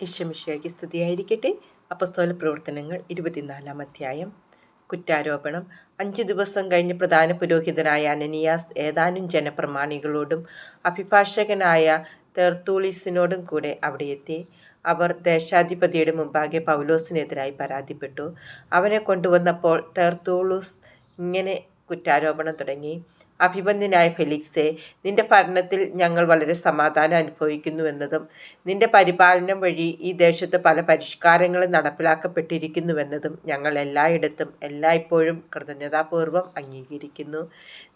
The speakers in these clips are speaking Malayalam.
ഈശ്വമിശിയാക്കി സ്തുതിയായിരിക്കട്ടെ. അപ്പസ്തോല പ്രവർത്തനങ്ങൾ ഇരുപത്തിനാലാം അധ്യായം. കുറ്റാരോപണം. അഞ്ചു ദിവസം കഴിഞ്ഞ് പ്രധാന പുരോഹിതനായ അനനിയാസ് ഏതാനും ജനപ്രമാണികളോടും അഭിഭാഷകനായ തെർത്തൂളിസിനോടും കൂടെ അവിടെ എത്തി. അവർ ദേശാധിപതിയുടെ മുമ്പാകെ പൗലോസിനെതിരായി പരാതിപ്പെട്ടു. അവനെ കൊണ്ടുവന്നപ്പോൾ തെർത്തൂളൂസ് ഇങ്ങനെ കുറ്റാരോപണം തുടങ്ങി. അഭിബന്ധ്യനായ ഫെലിക്സെ നിന്റെ ഭരണത്തിൽ ഞങ്ങൾ വളരെ സമാധാനം അനുഭവിക്കുന്നുവെന്നതും നിന്റെ പരിപാലനം വഴി ഈ ദേശത്ത് പല പരിഷ്കാരങ്ങളും നടപ്പിലാക്കപ്പെട്ടിരിക്കുന്നുവെന്നതും ഞങ്ങൾ എല്ലായിടത്തും എല്ലായ്പ്പോഴും കൃതജ്ഞതാപൂർവം അംഗീകരിക്കുന്നു.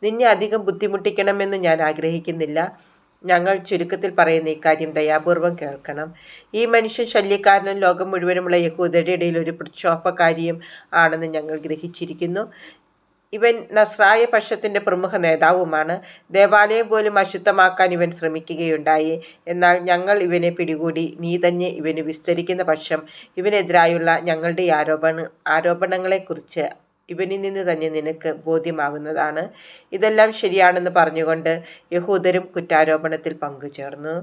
നിന്നെ അധികം ബുദ്ധിമുട്ടിക്കണമെന്ന് ഞാൻ ആഗ്രഹിക്കുന്നില്ല. ഞങ്ങൾ ചുരുക്കത്തിൽ പറയുന്ന ഇക്കാര്യം ദയാപൂർവം കേൾക്കണം. ഈ മനുഷ്യൻ ശല്യക്കാരനും ലോകം മുഴുവനുമുള്ള യഹൂദരുടെ ഇടയിൽ ഒരു പ്രക്ഷോഭകാരിയും ആണെന്ന് ഞങ്ങൾ ഗ്രഹിച്ചിരിക്കുന്നു. ഇവൻ നസ്രായ പക്ഷത്തിന്റെ പ്രമുഖ നേതാവുമാണ്. ദേവാലയം പോലും അശുദ്ധമാക്കാൻ ഇവൻ ശ്രമിക്കുകയുണ്ടായി. എന്നാൽ ഞങ്ങൾ ഇവനെ പിടികൂടി നീ തന്നെ ഇവന് വിസ്തരിക്കുന്ന പക്ഷം ഇവനെതിരായുള്ള ഞങ്ങളുടെ ആരോപണ ആരോപണങ്ങളെക്കുറിച്ച് ഇവനിൽ നിന്ന് തന്നെ നിനക്ക് ബോധ്യമാകുന്നതാണ്. ഇതെല്ലാം ശരിയാണെന്ന് പറഞ്ഞുകൊണ്ട് യഹൂദരും കുറ്റാരോപണത്തിൽ പങ്കുചേർന്നു.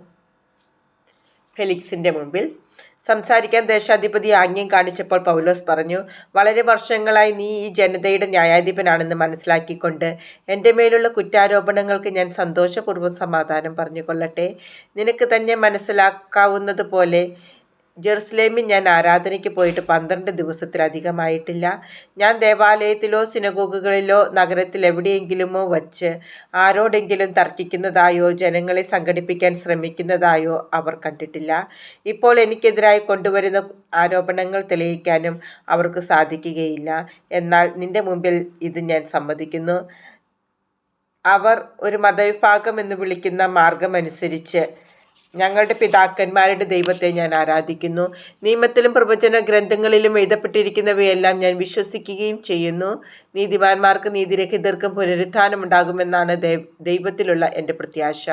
ഫെലിക്സിന്റെ മുമ്പിൽ. സംസാരിക്കാൻ ദേശാധിപതി ആംഗ്യം കാണിച്ചപ്പോൾ പൗലോസ് പറഞ്ഞു വളരെ വർഷങ്ങളായി നീ ഈ ജനതയുടെ ന്യായാധിപനാണെന്ന് മനസ്സിലാക്കിക്കൊണ്ട് എന്റെ മേലുള്ള കുറ്റാരോപണങ്ങൾക്ക് ഞാൻ സന്തോഷപൂർവം സമാധാനം പറഞ്ഞുകൊള്ളട്ടെ. നിനക്ക് തന്നെ മനസ്സിലാക്കാവുന്നത് പോലെ ജെറുസലേമിൽ ഞാൻ ആരാധനയ്ക്ക് പോയിട്ട് പന്ത്രണ്ട് ദിവസത്തിലധികമായിട്ടില്ല. ഞാൻ ദേവാലയത്തിലോ സിനഗോഗുകളിലോ നഗരത്തിൽ എവിടെയെങ്കിലുമോ വച്ച് ആരോടെങ്കിലും തർക്കിക്കുന്നതായോ ജനങ്ങളെ സംഘടിപ്പിക്കാൻ ശ്രമിക്കുന്നതായോ അവർ കണ്ടിട്ടില്ല. ഇപ്പോൾ എനിക്കെതിരായി കൊണ്ടുവരുന്ന ആരോപണങ്ങൾ തെളിയിക്കാനും അവർക്ക് സാധിക്കുകയില്ല. എന്നാൽ നിന്റെ മുമ്പിൽ ഇത് ഞാൻ സമ്മതിക്കുന്നു. അവർ ഒരു മതവിഭാഗം എന്ന് വിളിക്കുന്ന മാർഗമനുസരിച്ച് ഞങ്ങളുടെ പിതാക്കന്മാരുടെ ദൈവത്തെ ഞാൻ ആരാധിക്കുന്നു. നിയമത്തിലും പ്രവചന ഗ്രന്ഥങ്ങളിലും എഴുതപ്പെട്ടിരിക്കുന്നവയെല്ലാം ഞാൻ വിശ്വസിക്കുകയും ചെയ്യുന്നു. നീതിമാന്മാർക്ക് നീതിരഹിതർക്കും പുനരുത്ഥാനമുണ്ടാകുമെന്നാണ് ദൈവത്തിലുള്ള എന്റെ പ്രത്യാശ.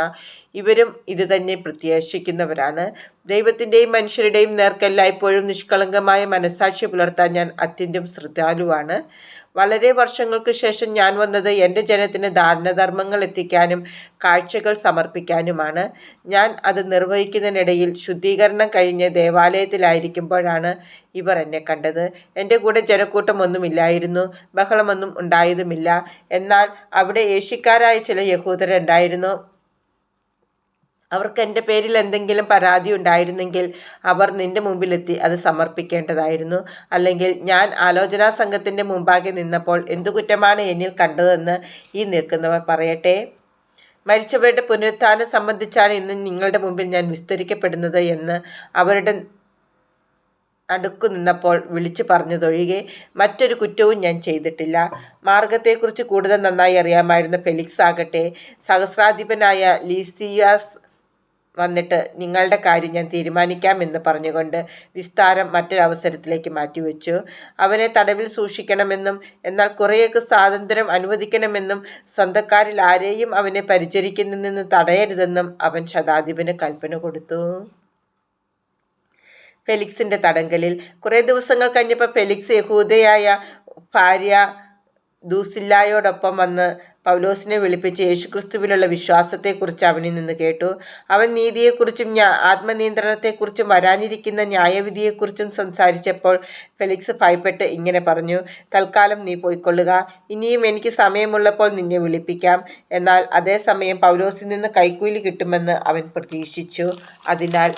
ഇവരും ഇത് തന്നെ പ്രത്യാശിക്കുന്നവരാണ്. ദൈവത്തിന്റെയും മനുഷ്യരുടെയും നേർക്കെല്ലായ്പ്പോഴും നിഷ്കളങ്കമായ മനസാക്ഷി പുലർത്താൻ ഞാൻ അത്യന്തം ശ്രദ്ധാലുവാണ്. വളരെ വർഷങ്ങൾക്ക് ശേഷം ഞാൻ വന്നത് എന്റെ ജനത്തിന് ദാരണധർമ്മങ്ങൾ എത്തിക്കാനും കാഴ്ചകൾ സമർപ്പിക്കാനുമാണ്. ഞാൻ അത് നിർവഹിക്കുന്നതിനിടയിൽ ശുദ്ധീകരണം കഴിഞ്ഞ് ദേവാലയത്തിലായിരിക്കുമ്പോഴാണ് ഇവർ എന്നെ കണ്ടത്. എന്റെ കൂടെ ജനക്കൂട്ടമൊന്നുമില്ലായിരുന്നു ബഹളമൊന്നും ഉണ്ടായതുമില്ല. എന്നാൽ അവിടെ ഏഷ്യക്കാരായ ചില യഹൂദരുണ്ടായിരുന്നു. അവർക്ക് എന്റെ പേരിൽ എന്തെങ്കിലും പരാതി ഉണ്ടായിരുന്നെങ്കിൽ അവർ നിന്റെ മുമ്പിലെത്തി അത് സമർപ്പിക്കേണ്ടതായിരുന്നു. അല്ലെങ്കിൽ ഞാൻ ആലോചനാ സംഘത്തിന്റെ മുമ്പാകെ നിന്നപ്പോൾ എന്തു കുറ്റമാണ് എന്നിൽ കണ്ടതെന്ന് ഈ നിൽക്കുന്നവർ പറയട്ടെ. മരിച്ചവരുടെ പുനരുത്ഥാനം സംബന്ധിച്ചാണ് ഇന്ന് നിങ്ങളുടെ മുമ്പിൽ ഞാൻ വിസ്തരിക്കപ്പെടുന്നത് എന്ന് അവരുടെ അടുക്കു നിന്നപ്പോൾ വിളിച്ചു പറഞ്ഞതൊഴികെ മറ്റൊരു കുറ്റവും ഞാൻ ചെയ്തിട്ടില്ല. മാർഗത്തെക്കുറിച്ച് കൂടുതൽ നന്നായി അറിയാമായിരുന്ന ഫെലിക്സ് ആകട്ടെ സഹസ്രാധിപനായ ലീസിയാസ് വന്നിട്ട് നിങ്ങളുടെ കാര്യം ഞാൻ തീരുമാനിക്കാമെന്ന് പറഞ്ഞുകൊണ്ട് വിസ്താരം മറ്റൊരവസരത്തിലേക്ക് മാറ്റിവെച്ചു. അവനെ തടവിൽ സൂക്ഷിക്കണമെന്നും എന്നാൽ കുറേയൊക്കെ സ്വാതന്ത്ര്യം അനുവദിക്കണമെന്നും സ്വന്തക്കാരിൽ ആരെയും അവനെ പരിചരിക്കുന്നതിൽ നിന്ന് തടയരുതെന്നും അവൻ ശതാധിപന് കൽപ്പന കൊടുത്തു. ഫെലിക്സിന്റെ തടങ്കലിൽ. കുറേ ദിവസങ്ങൾ കഴിഞ്ഞപ്പോൾ ഫെലിക്സ് യഹൂദയായ ഭാര്യ ദൂസില്ലായോടൊപ്പം വന്ന് പൗലോസിനെ വിളിപ്പിച്ച് യേശുക്രിസ്തുവിലുള്ള വിശ്വാസത്തെക്കുറിച്ച് അവനിൽ നിന്ന് കേട്ടു. അവൻ നീതിയെക്കുറിച്ചും ആത്മനിയന്ത്രണത്തെക്കുറിച്ചും വരാനിരിക്കുന്ന ന്യായവിധിയെക്കുറിച്ചും സംസാരിച്ചപ്പോൾ ഫെലിക്സ് ഭയപ്പെട്ട് ഇങ്ങനെ പറഞ്ഞു തൽക്കാലം നീ പോയിക്കൊള്ളുക. ഇനിയും എനിക്ക് സമയമുള്ളപ്പോൾ നിന്നെ വിളിപ്പിക്കാം. എന്നാൽ അതേസമയം പൗലോസിൽ നിന്ന് കൈക്കൂലി കിട്ടുമെന്ന് അവൻ പ്രതീക്ഷിച്ചു. അതിനാൽ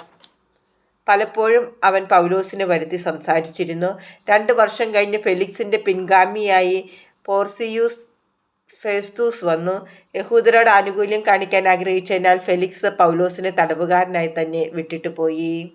പലപ്പോഴും അവൻ പൗലോസിനെ വരുത്തി സംസാരിച്ചിരുന്നു. രണ്ട് വർഷം കഴിഞ്ഞ് ഫെലിക്സിന്റെ പിൻഗാമിയായി പോർസിയൂസ് ഫെസ്തൂസ് വന്നു. യഹൂദരോട് ആനുകൂല്യം കാണിക്കാൻ ആഗ്രഹിച്ചതിനാൽ ഫെലിക്സ് പൗലോസിനെ തടവുകാരനായി തന്നെ വിട്ടിട്ട് പോയി.